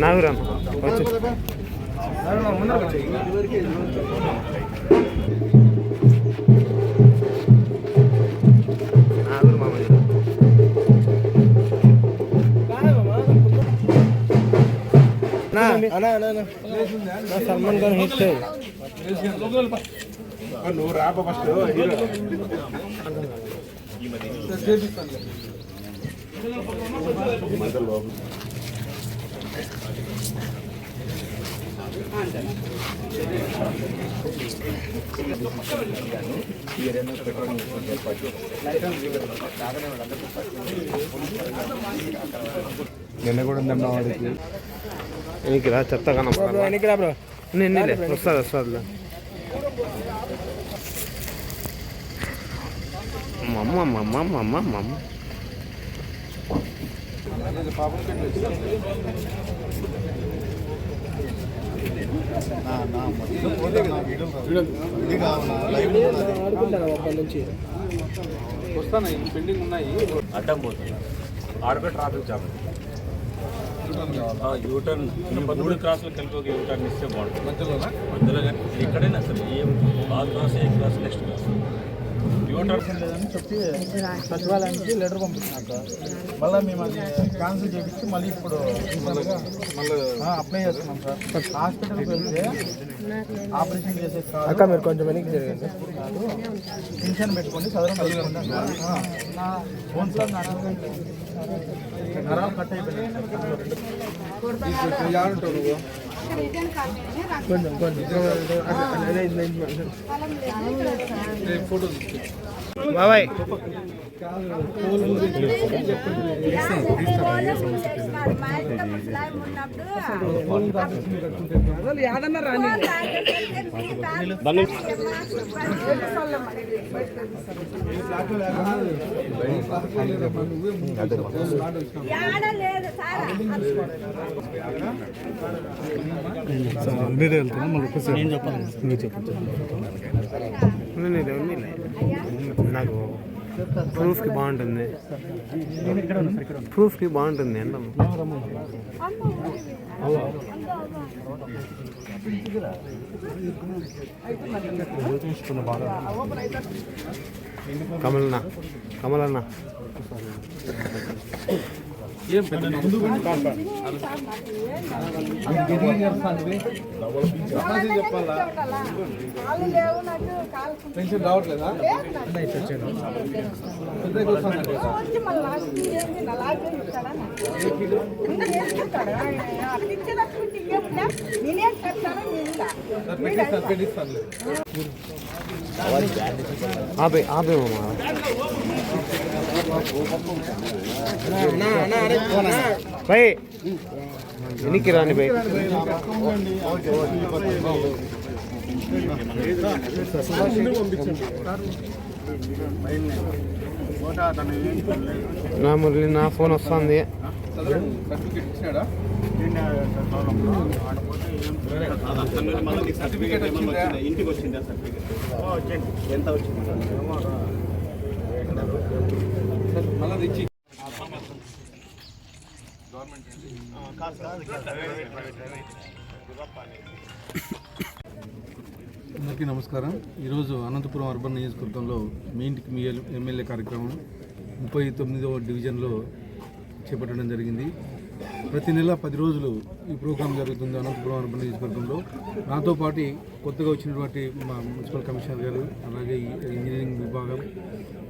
నాగురామ్. వచ్చి సల్మాన్ ఖాన్ హిట్ నువ్వు రాప first hero నిన్న కూడా ఉందన్న వాడికి. నీకు రా చెత్త బ్రో నిన్నలే వస్తుంది వస్తుంది మమ్మ మమ్మ మమ్మ మమ్మ వస్తాను పెండింగ్ ఉన్నాయి అడ్డం పోతుంది. ఆడపే ట్రాఫిక్ జామ్. యూటర్న్ మూడు క్రాసులు కలిపి ఒక యూటర్న్ ఇస్తే బాగుంటుంది. మధ్యలో మధ్యలో ఎక్కడైనా అసలు? ఏ? ఆ క్రాస్ ఏ క్రాస్ నెక్స్ట్ క్రాస్ లేదని చెప్పి సచివాలయానికి లెటర్ పంపించినాక మళ్ళీ మేము అది క్యాన్సిల్ చేయించి మళ్ళీ ఇప్పుడు మళ్ళీ అప్లై చేస్తున్నాం సార్. హాస్పిటల్కి వెళ్తే ఆపరేషన్ చేసే కాదు అక్క మీరు కొంచెం వెనక్కి జరగండి పెన్షన్ పెట్టుకొని చదవడం కలిగి నా ఫోన్ సార్ నా నరాలు కట్ అయిపోయింది ఆడుంటావు నువ్వు కొంచెం కొంచెం ఫోటో బాబాయ్ లేదు సారా మీరే వెళ్తున్నా మళ్ళీ ఒకసారి నేను చెప్పాలి? మీరు చెప్పచ్చు. నాకు ప్రూఫ్కి బాగుంటుంది. ప్రూఫ్కి బాగుంటుంది అంటాం కమలన్న కమలన్న. ఏం పెద్ద చెప్పాలా పెన్షన్ రావట్లేదా? ఇచ్చేటప్పుడు ఇంకేముందా నేనేం చెప్తాను ఆపే ఆపే రాని పై నా మురళి నా ఫోన్ వస్తుంది సర్టిఫికేట్ ఇచ్చినాడా? సర్టిఫికేట్ ఇంటికి వచ్చిందా? సర్టిఫికేట్? ఎంత వచ్చింది? మళ్ళీ తెచ్చి అందరికీ నమస్కారం. ఈరోజు అనంతపురం అర్బన్ నియోజకవర్గంలో మీ ఇంటికి మీ ఎమ్మెల్యే కార్యక్రమం ముప్పై తొమ్మిదవ డివిజన్లో చేపట్టడం జరిగింది. ప్రతి నెల పది రోజులు ఈ ప్రోగ్రాం జరుగుతుంది అనంతపురం అర్బన్ నియోజకవర్గంలో. నాతో పాటు కొత్తగా వచ్చినటువంటి మా మున్సిపల్ కమిషనర్ గారు అలాగే ఈ ఇంజనీరింగ్ విభాగం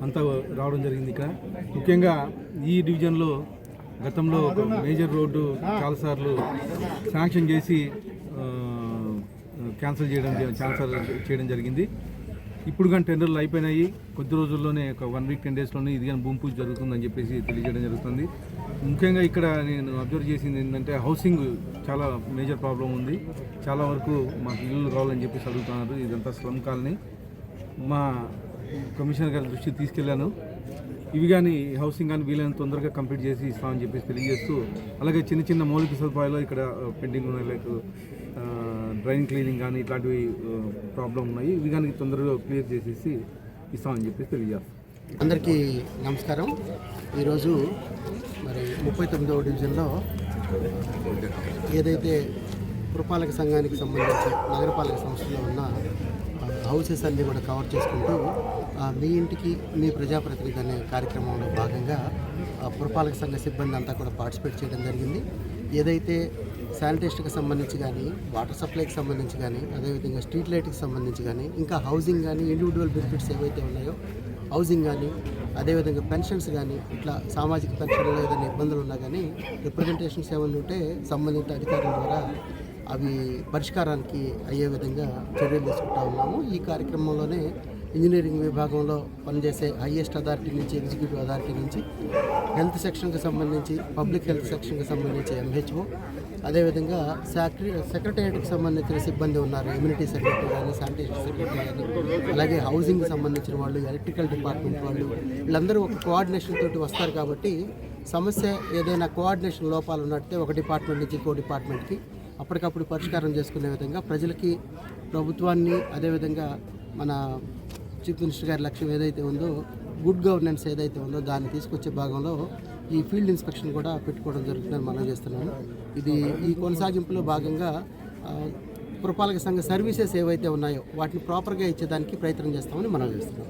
అంతా రావడం జరిగింది ఇక్కడ. ముఖ్యంగా ఈ డివిజన్లో గతంలో ఒక మేజర్ రోడ్డు చాలాసార్లు శాంక్షన్ చేసి క్యాన్సిల్ చేయడం క్యాన్సల్ చేయడం జరిగింది. ఇప్పుడు కానీ టెండర్లు అయిపోయినాయి. కొద్ది రోజుల్లోనే ఒక వన్ వీక్ టెన్ డేస్లోనే ఇది కానీ భూమి పూజ జరుగుతుందని చెప్పేసి తెలియజేయడం జరుగుతుంది. ముఖ్యంగా ఇక్కడ నేను అబ్జర్వ్ చేసింది ఏంటంటే హౌసింగ్ చాలా మేజర్ ప్రాబ్లం ఉంది. చాలా వరకు మాకు ఇల్లు కావాలని చెప్పేసి అడుగుతున్నారు. ఇదంతా స్లమ్ కాలనీ. మా కమిషనర్ గారి దృష్టికి తీసుకెళ్ళాను ఇవి కానీ హౌసింగ్ కానీ వీలైనంత తొందరగా కంప్లీట్ చేసి ఇస్తామని చెప్పేసి తెలియజేస్తూ అలాగే చిన్న చిన్న మౌలిక సదుపాయాలు ఇక్కడ పెండింగ్ ఉన్నాయి. లైక్ డ్రైన్ క్లీనింగ్ కానీ ఇట్లాంటివి ప్రాబ్లం ఉన్నాయి. ఇవి కానీ తొందరగా క్లియర్ చేసేసి ఇస్తామని చెప్పేసి తెలియజేస్తాం. అందరికీ నమస్కారం. ఈరోజు మరి ముప్పై తొమ్మిదవ డివిజన్లో ఏదైతే పురపాలక సంఘానికి సంబంధించి నగరపాలక సంస్థలో ఉన్న హౌసెస్ అన్నీ కూడా కవర్ చేసుకుంటూ మీ ఇంటికి మీ ప్రజాప్రతినిధి అనే కార్యక్రమంలో భాగంగా ఆ, పురపాలక సంఘ సిబ్బంది అంతా కూడా పార్టిసిపేట్ చేయడం జరిగింది. ఏదైతే శానిటేషన్కి సంబంధించి కానీ వాటర్ సప్లైకి సంబంధించి కానీ అదేవిధంగా స్ట్రీట్ లైట్కి సంబంధించి కానీ ఇంకా హౌసింగ్ కానీ ఇండివిజువల్ బెనిఫిట్స్ ఏవైతే ఉన్నాయో హౌసింగ్ కానీ అదేవిధంగా పెన్షన్స్ కానీ ఇట్లా సామాజిక పెన్షన్లో ఏదైనా ఇబ్బందులు ఉన్నా కానీ రిప్రజెంటేషన్స్ ఏమైనా ఉంటే సంబంధిత అధికారుల ద్వారా అవి పరిష్కారానికి అయ్యే విధంగా చర్యలు తీసుకుంటా ఉన్నాము. ఈ కార్యక్రమంలోనే ఇంజనీరింగ్ విభాగంలో పనిచేసే హైయెస్ట్ అథారిటీ నుంచి ఎగ్జిక్యూటివ్ అథారిటీ నుంచి హెల్త్ సెక్షన్కి సంబంధించి పబ్లిక్ హెల్త్ సెక్షన్కి సంబంధించి ఎంహెచ్ఓ అదేవిధంగా సెక్రటరీ సెక్రటేరియట్కి సంబంధించిన సిబ్బంది ఉన్నారు. ఇమ్యూనిటీ సెక్రటరీ కానీ శానిటేషన్ సెక్రటరీ కానీ అలాగే హౌసింగ్కి సంబంధించిన వాళ్ళు ఎలక్ట్రికల్ డిపార్ట్మెంట్ వాళ్ళు వీళ్ళందరూ ఒక కోఆర్డినేషన్ తోటి వస్తారు కాబట్టి సమస్య ఏదైనా కోఆర్డినేషన్ లోపాలు ఉన్నట్టే ఒక డిపార్ట్మెంట్ నుంచి ఇంకో డిపార్ట్మెంట్కి అప్పటికప్పుడు పరిష్కారం చేసుకునే విధంగా ప్రజలకి ప్రభుత్వాన్ని అదేవిధంగా మన చీఫ్ మినిస్టర్ గారి లక్ష్యం ఏదైతే ఉందో గుడ్ గవర్నెన్స్ ఏదైతే ఉందో దాన్ని తీసుకొచ్చే భాగంలో ఈ ఫీల్డ్ ఇన్స్పెక్షన్ కూడా పెట్టుకోవడం జరుగుతుందని మనం చేస్తున్నాము. ఇది ఈ కొనసాగింపులో భాగంగా పురపాలక సంఘ సర్వీసెస్ ఏవైతే ఉన్నాయో వాటిని ప్రాపర్గా ఇచ్చేదానికి ప్రయత్నం చేస్తామని మనం చేస్తున్నాం.